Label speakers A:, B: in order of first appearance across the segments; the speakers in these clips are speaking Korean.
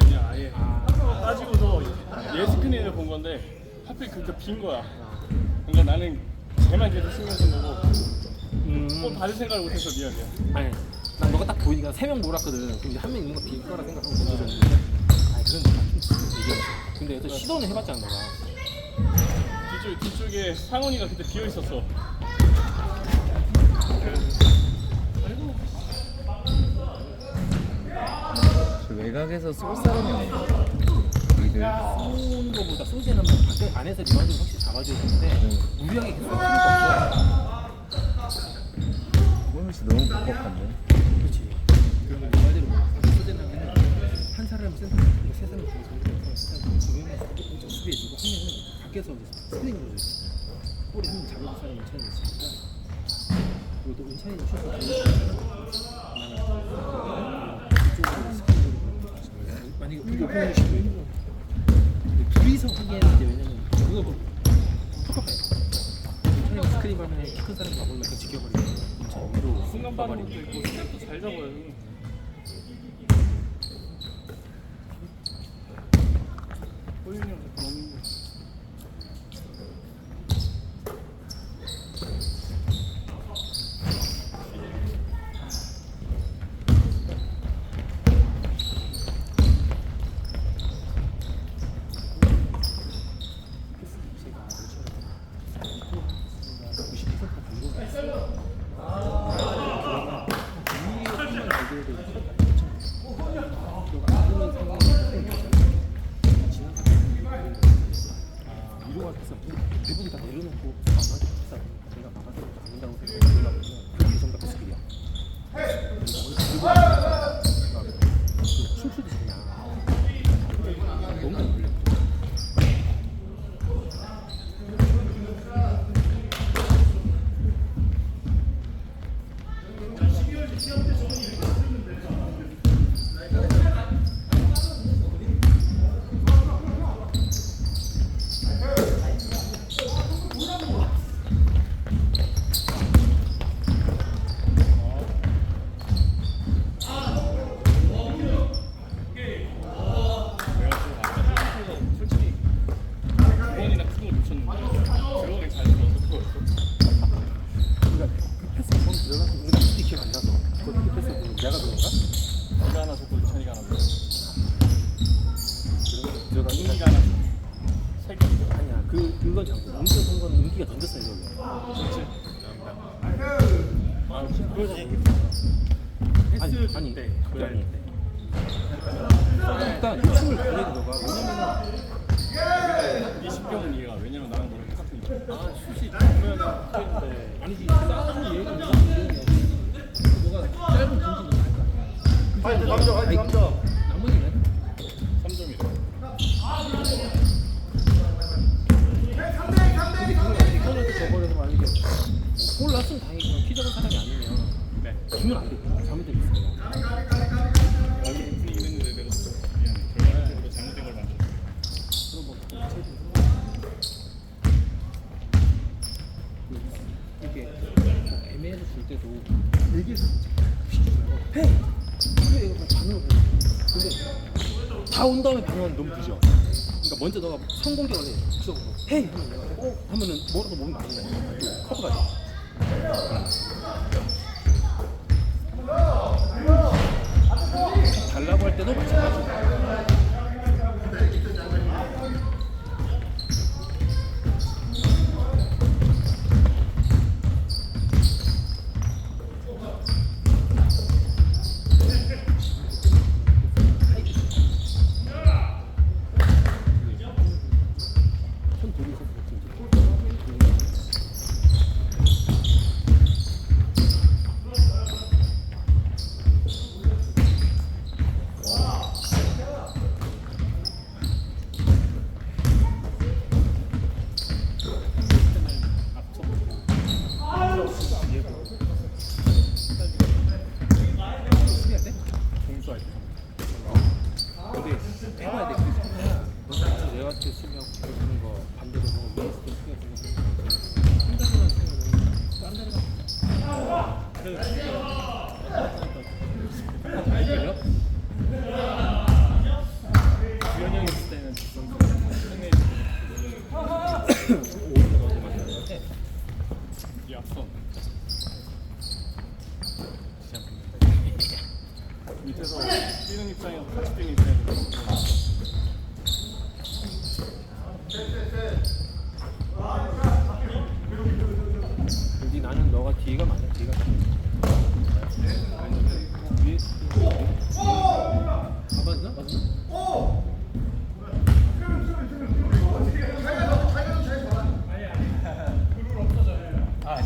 A: 그냥 아예 따지고서 얘 스크린을 본 건데 하필 그렇게 빈 거야. 그러니까 나는 쟤만 계속 신경 쓴 거고
B: 음.
A: 뭐 받을 생각을 못해서 미안해.
B: 아니, 난 너가 딱 보이니까 세 명 몰았거든. 그럼 이제 한 명 있는 거 비일 거라 생각하고 던져줬는데, 아니 그런 얘기했어. 근데 또 시도는 해봤잖아 너가.
A: 뒤쪽 뒤쪽에 상훈이가 그때 비어 있었어.
C: 외곽에서 쏠 사람이 없네. 이들.
B: 쏘는 거보다 쏘지는 밖에 안에서 리바운드 확실히 잡아줘야 되는데 무리하게 계속 쏠 필요가 없어.
C: 오늘 진짜 너무 뻑뻑한데.
B: 그렇지. 그러면 네 말대로 쏘지는 한 사람 센터 세 사람 중에 정리해서 세 사람 두 명에서 조금 수비해주고 한 명은 밖에서 이제 스크린으로 해줘. 볼에 한명 잡을 사람이 은찬이 있으니까. 그리고 또 은찬이는 슛을 나는 근데 둘이서 하기에는 이제 왜냐면 그거 뭐. 은찬이가 스크린 가면 키큰 사람이 가보면 그 지켜버리고 은찬이 위로
A: 순간 것도 있고 스텝도 잘 잡아요. 호윤이 형 너무
B: 제가 요즘 90% 반복 있어요. 아, 위에 한번 대결도 안되는 상황에서 지난 아, 위로 가서 대부분 다 내려놓고 막아도 비싸. 내가 막아도 안 된다고 생각하려고 그게 전부 다 스킬이야. 춤추듯이 그냥 너무 잘 걸려.
A: 내가 지금 아까 생각해서 솔직히 구원이나 큰거 놓쳤는데 들어가기 잘 들어서 그거였어.
B: 그러니까 그 패스 번 들어가서 우리가 솔직히 기억 안 나서 그 패스 보면 내가 그런가?
A: 네가 하나 줬고 찬이가 하나 줬고
B: 들어가
A: 은기가 하나 줬고 세 개.
B: 아니야 그 그건 잠깐 은기가 선건 은기가 던졌어요 이거
A: 그렇지. 아, 그걸
B: 아니
A: 했을
B: 아니
A: 때 그래.
B: 아닌데 일단 이 춤을 보내는 너가 왜냐면은
A: 20병은 이해가 왜냐면 나랑 너랑 똑같으니까.
B: 아 슛이 보면은 그랬는데 아니지 싸우는 얘가 이름이야 너가 짧은 할까 화이트 감정 화이트 감정 나머지는
A: 3점이래.
B: 근데 그걸 만약에 현한테 줘버려서 만약에 뭐골 났으면 다행이지만 키 작은 사람이 아니면
A: 네.
B: 주면 안 돼. 잘못된 게 있어요.
A: 여기 분위기 있는데 내가 진짜 미안해. 결과적으로 잘못된 걸 만들었어.
B: 그럼 뭐 이렇게 뭐 애매해서 줄 때도 얘기해서 해! 그래 이거 반응을 보고 근데 다 온 다음에 반응하면 너무 늦어 그러니까 먼저 너가 성공격을 해! 하면 내가 어? 하면은 뭐라도 몸이 나니까 또 커브가 돼 여기 나는 너가 뒤가 맞아 뒤가 아,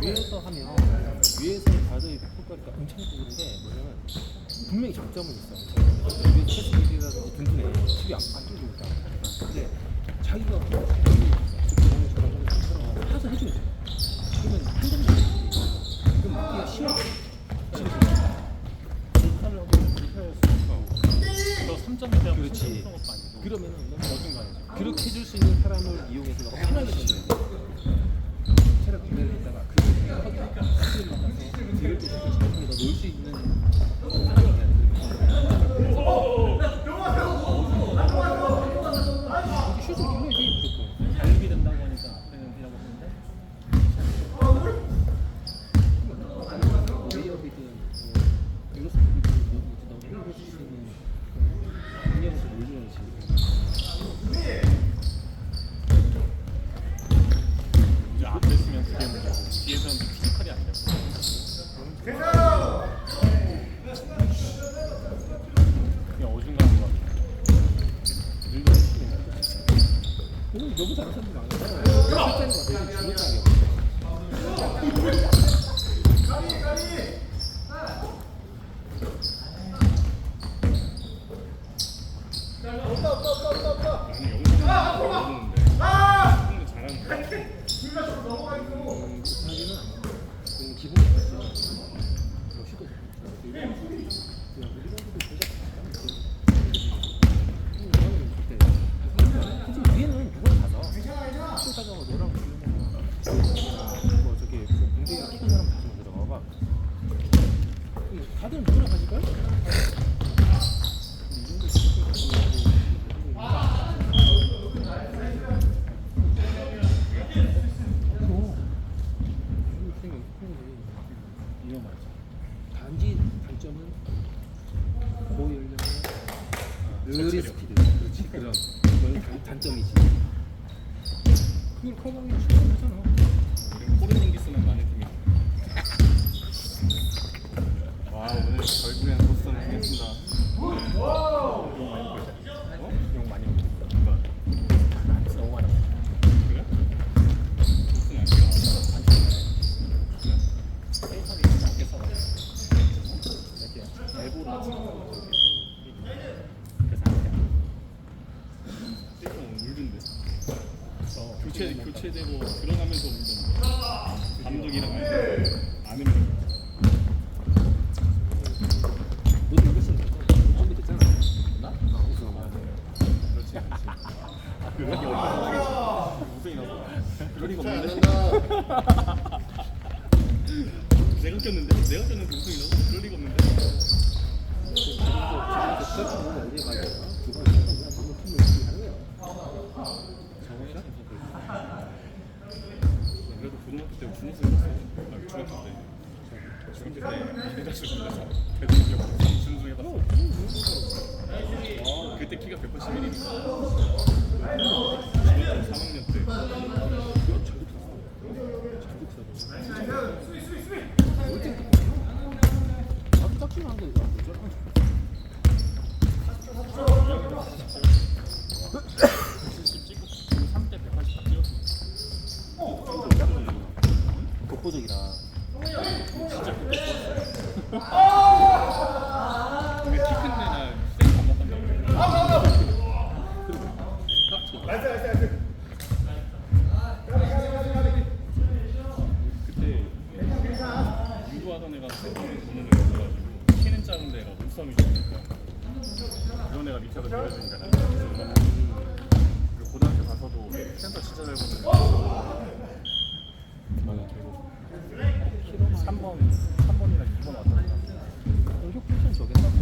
B: 위에서 하면 분명히 장점은 있어. 위에 체스 기지라서 든든해. 수비 안 차이가 그럼 너무
A: 잘하는거
B: 아니잖아요? 가리 가리. 그렇지. 그럼 그건 단점이지 그걸 커버하기 충분하잖아.
A: 우리 포르닝기스만 많은 팀이 와 오늘 결국엔 보스턴 이겼습니다.
B: 그래도
A: 고등학교 때 무슨 생각했어요? 아, 중학교 때. 중학교 때.
B: 독보적이라
A: 그런 애가 밑에서 밀어주니까 나는 고등학교 가서도 센터 진짜 잘 보는 3번, 3번이나 2번 왔다 갔다.
B: 공격 포지션 저겠다.